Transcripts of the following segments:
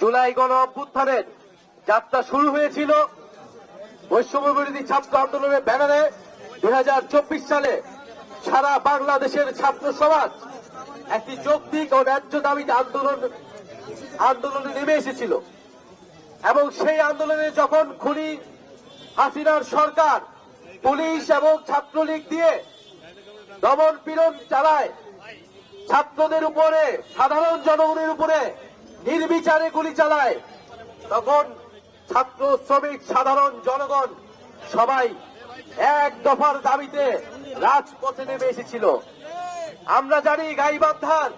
জুলাই গণ অভ্যুত্থানের যাত্রা শুরু হয়েছিল। বৈষম্য বিরোধী ছাত্র আন্দোলনের ব্যানারে দুই সালে সারা বাংলাদেশের ছাত্র সমাজ একটি যৌক্তিক ও ন্যায্য দাবিতে আন্দোলন, আন্দোলনে নেমে এসেছিল। এবং সেই আন্দোলনে যখন খুনি হাসিনার সরকার পুলিশ এবং ছাত্রলীগ দিয়ে দমন পীড়ন চালায়, ছাত্রদের উপরে, সাধারণ জনগণের উপরে নির্বিচারে গুলি চালায়, তখন ছাত্র শ্রমিক সাধারণ জনগণ সবাই এক দফার দাবিতে রাজপথে নেমে এসেছিল। আমরা জানি গাইবান্ধার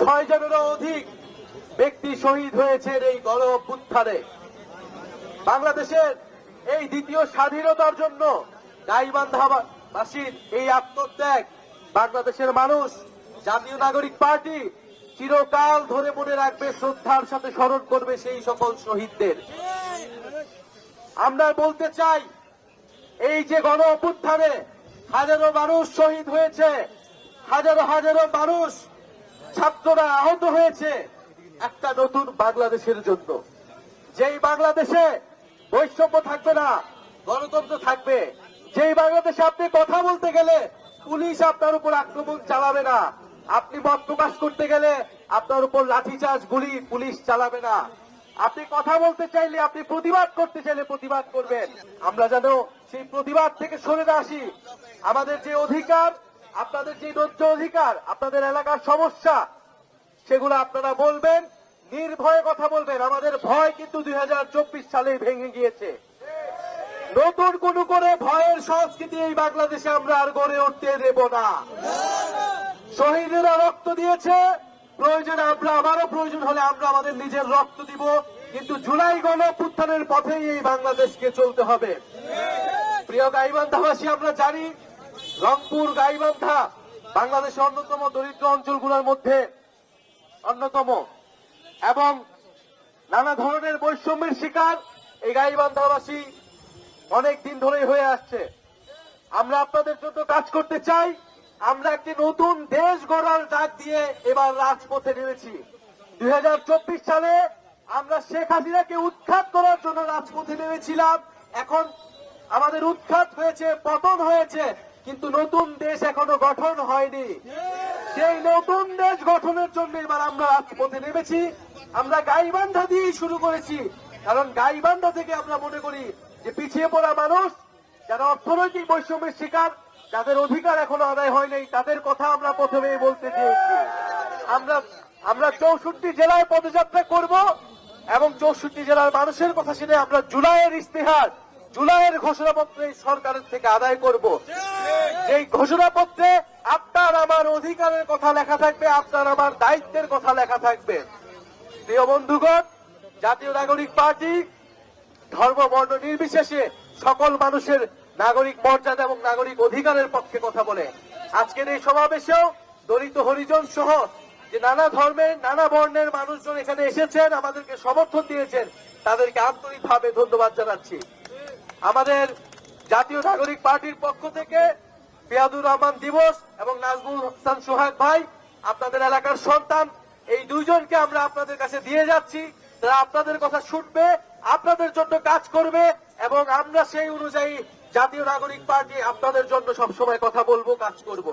ছয় জনেরও অধিক ব্যক্তি শহীদ হয়েছেন এই গণ অভ্যুত্থানে। বাংলাদেশের এই দ্বিতীয় স্বাধীনতার জন্য গাইবান্ধাবাসীর এই আত্মত্যাগ, বাংলাদেশের মানুষ, জাতীয় নাগরিক পার্টি চিরকাল ধরে মনে রাখবে, শ্রদ্ধার সাথে স্মরণ করবে সেই সকল শহীদদের। আমরা বলতে চাই, এই যে গণ অভ্যুত্থানে হাজারো মানুষ শহীদ হয়েছে, হাজারো হাজারো মানুষ ছাত্ররা আহত হয়েছে, একটা নতুন বাংলাদেশের জন্য। যেই বাংলাদেশে বৈষম্য থাকবে না, গণতন্ত্র থাকবে, যেই বাংলাদেশে আপনি কথা বলতে গেলে পুলিশ আপনার উপর আক্রমণ চালাবে না, আপনি মত প্রকাশ করতে গেলে আপনার উপর লাঠিচার্জ গুলি পুলিশ চালাবে না। আপনি কথা বলতে চাইলে আপনি প্রতিবাদ করতে চাইলে প্রতিবাদ করবেন। আমরা যেন সেই প্রতিবাদ থেকে সরে আসি। আমাদের যে অধিকার, আপনাদের যে ন্যায্য অধিকার, আপনাদের এলাকার সমস্যা, সেগুলো আপনারা বলবেন, নির্ভয়ে কথা বলবেন। আমাদের ভয় কিন্তু দুই হাজার চব্বিশ সালে ভেঙে গিয়েছে। নতুন কোন করে ভয়ের সংস্কৃতি এই বাংলাদেশে আমরা আর গড়ে উঠতে দেব না। শহীদেরা রক্ত দিয়েছে প্রয়োজনে আমরা আবারও প্রয়োজন হলে আমরা আমাদের নিজের রক্ত দিব। কিন্তু জুলাই গণপুত্থানের পথেই এই বাংলাদেশকে চলতে হবে। প্রিয় গাইবান্ধাবাসী, আমরা জানি রংপুর, গাইবান্ধা বাংলাদেশের অন্যতম দরিদ্র অঞ্চলগুলোর মধ্যে অন্যতম। এবং নানা ধরনের বৈষম্যের শিকার এই গাইবান্ধাবাসী অনেক দিন ধরেই হয়ে আসছে। আমরা আপনাদের জন্য কাজ করতে চাই। আমরা একটি নতুন দেশ গড়ার ডাক দিয়ে এবার রাজপথে নেমেছি। দুই সালে আমরা শেখ হাসিনাকে উৎখাত করার জন্য রাজপথে নেমেছিলাম। এখন আমাদের উৎখাত হয়েছে, পতন হয়েছে, কিন্তু নতুন দেশ এখনও গঠন হয়নি। সেই নতুন দেশ গঠনের জন্য এবার আমরা রাজপথে নেমেছি। আমরা গাইবান্ধা দিয়েই শুরু করেছি। কারণ গাইবান্ধা থেকে আমরা মনে করি যে পিছিয়ে পড়া মানুষ, যারা অর্থনৈতিক বৈষম্যের শিকার যাদের অধিকার এখনও আদায় হয় নাই। তাদের কথা আমরা প্রথমেই বলতে চেয়েছি। আমরা আমরা চৌষট্টি জেলায় পদযাত্রা করব এবং চৌষট্টি জেলার মানুষের কথা শুনে আমরা জুলাইয়ের ইস্তেহার জুলাইয়ের ঘোষণাপত্র সরকারের থেকে আদায় করব। এই ঘোষণাপত্রে আপনার আমার অধিকারের কথা লেখা থাকবে, আপনার আমার দায়িত্বের কথা লেখা থাকবে। প্রিয় বন্ধুগণ, জাতীয় নাগরিক পার্টি ধর্ম, বর্ণ নির্বিশেষে সকল মানুষের নাগরিক মর্যাদা এবং নাগরিক অধিকারের পক্ষে কথা বলে। আজকের এই সমাবেশেও দলিত হরিজন সহ যে নানা ধর্মের, নানা বর্ণের মানুষজন এখানে এসেছেন, আমাদেরকে সমর্থন দিয়েছেন, তাদেরকে আন্তরিকভাবে ধন্যবাদ জানাচ্ছি। আমাদের জাতীয় নাগরিক পার্টির পক্ষ থেকে পিয়াদুর রহমান দিবস এবং নাজমুল হাসান সোহাগ ভাই, আপনাদের এলাকার সন্তান, এই দুইজনকে আমরা আপনাদের কাছে দিয়ে যাচ্ছি। তারা আপনাদের কথা শুনবে আপনাদের জন্য কাজ করবে এবং আমরা সেই অনুযায়ী জাতীয় নাগরিক পার্টি আপনাদের জন্য সবসময় কথা বলব, কাজ করব।